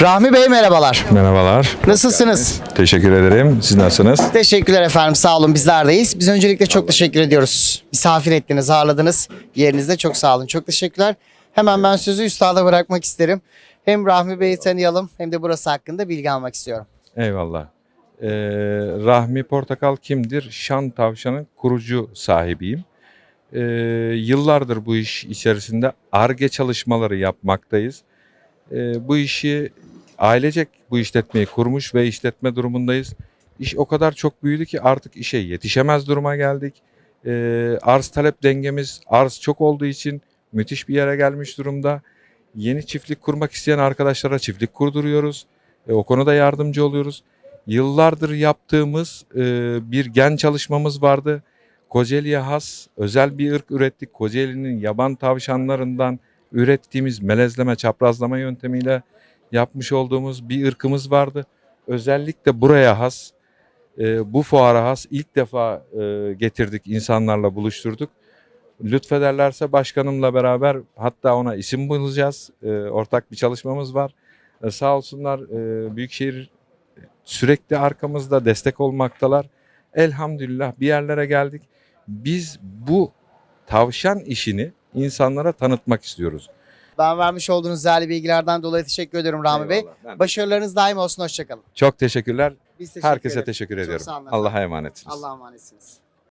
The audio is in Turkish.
Rahmi Bey merhabalar. Merhabalar. Nasılsınız? Teşekkür ederim. Siz nasılsınız? Teşekkürler efendim. Sağ olun bizlerdeyiz. Biz öncelikle çok teşekkür ediyoruz. Misafir ettiniz, ağırladınız. Yerinizde çok sağ olun. Çok teşekkürler. Hemen ben sözü üstada bırakmak isterim. Hem Rahmi Bey'i tanıyalım hem de burası hakkında bilgi almak istiyorum. Eyvallah. Ee, Rahmi Portakal kimdir? Şan Tavşan'ın kurucu sahibiyim. Ee, yıllardır bu iş içerisinde ARGE çalışmaları yapmaktayız. Ee, bu işi ailecek bu işletmeyi kurmuş ve işletme durumundayız. İş o kadar çok büyüdü ki artık işe yetişemez duruma geldik. Ee, arz talep dengemiz arz çok olduğu için müthiş bir yere gelmiş durumda. Yeni çiftlik kurmak isteyen arkadaşlara çiftlik kurduruyoruz. E, o konuda yardımcı oluyoruz. Yıllardır yaptığımız e, bir gen çalışmamız vardı. Kocaeli'ye has özel bir ırk ürettik. Kocaeli'nin yaban tavşanlarından ürettiğimiz melezleme, çaprazlama yöntemiyle yapmış olduğumuz bir ırkımız vardı. Özellikle buraya has, e, bu fuara has ilk defa e, getirdik, insanlarla buluşturduk. Lütfederlerse başkanımla beraber hatta ona isim bulacağız. E, ortak bir çalışmamız var. E, sağ olsunlar e, Büyükşehir sürekli arkamızda destek olmaktalar. Elhamdülillah bir yerlere geldik. Biz bu tavşan işini insanlara tanıtmak istiyoruz. Ben vermiş olduğunuz değerli bilgilerden dolayı teşekkür ediyorum Rahmi Bey. Eyvallah. Ben- Başarılarınız daim olsun. Hoşçakalın. Çok teşekkürler. Biz teşekkür Herkese ederiz. teşekkür Çok ediyorum. sağ olun efendim. Allah'a emanetsiniz. Allah'a emanetsiniz.